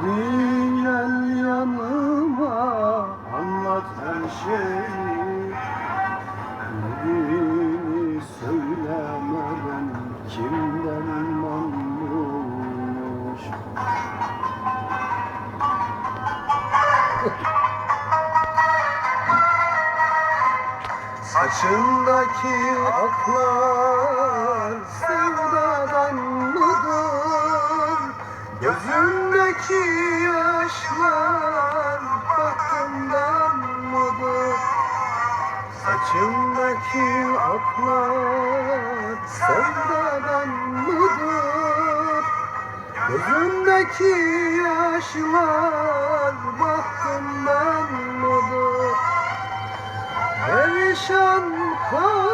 Hadi yanıma anlat her şeyi Nedeni söylemeden kim derman bulmuş Saçındaki aklar sevdadan mıdır? Gözündeki yaşlar baktımdan mıdır? Saçındaki aklar sevdadan mıdır? Gözündeki yaşlar baktımdan mıdır? Perişan halim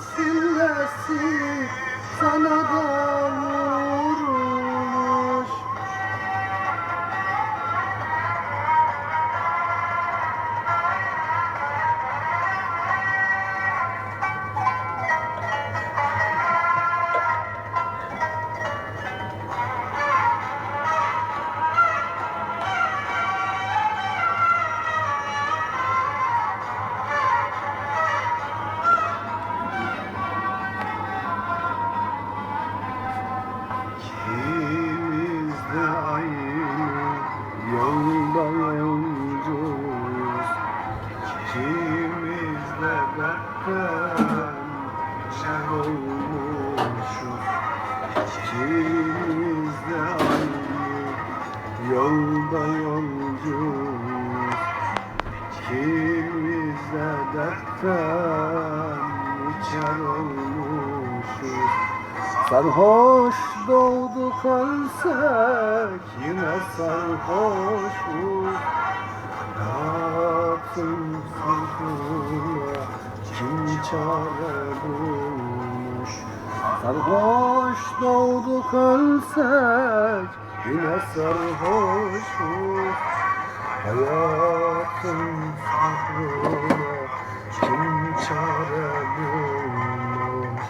Hayatın sillesi İkimiz de aynı yolda yolcuyuz. İkimiz de dertten içer olmuşuz. Sarhoş doğduk ölsek yine sarhoşuz. Hayatın sırrına kim çare bulmuş Sarhoş doğduk ölsek yine sarhoşuz Hayatın sırrına kim çare bulmuş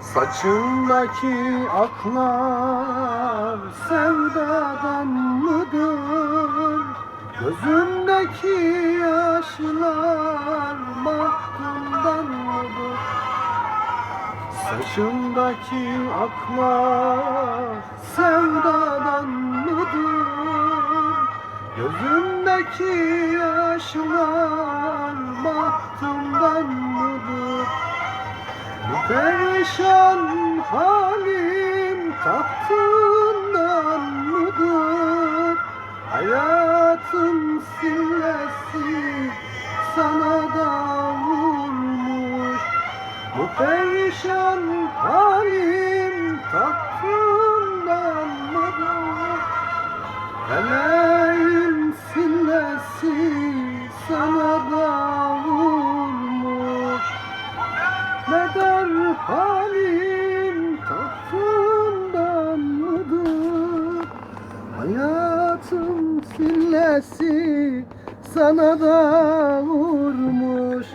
Saçındaki aklar sevdadan mıdır? Gözündeki yaşlar mahkumdan mıdır? Saçındaki aklar sevdadan mıdır? Gözündeki yaşlar mahkumdan mıdır? Bu perişan halim tahtından mıdır? Hayatın sillesi perişan halim tahtından mıdır? Feleğin sillesi sana da vurmuş Neden halim tahtından mıdır? Hayatın sillesi sana da vurmuş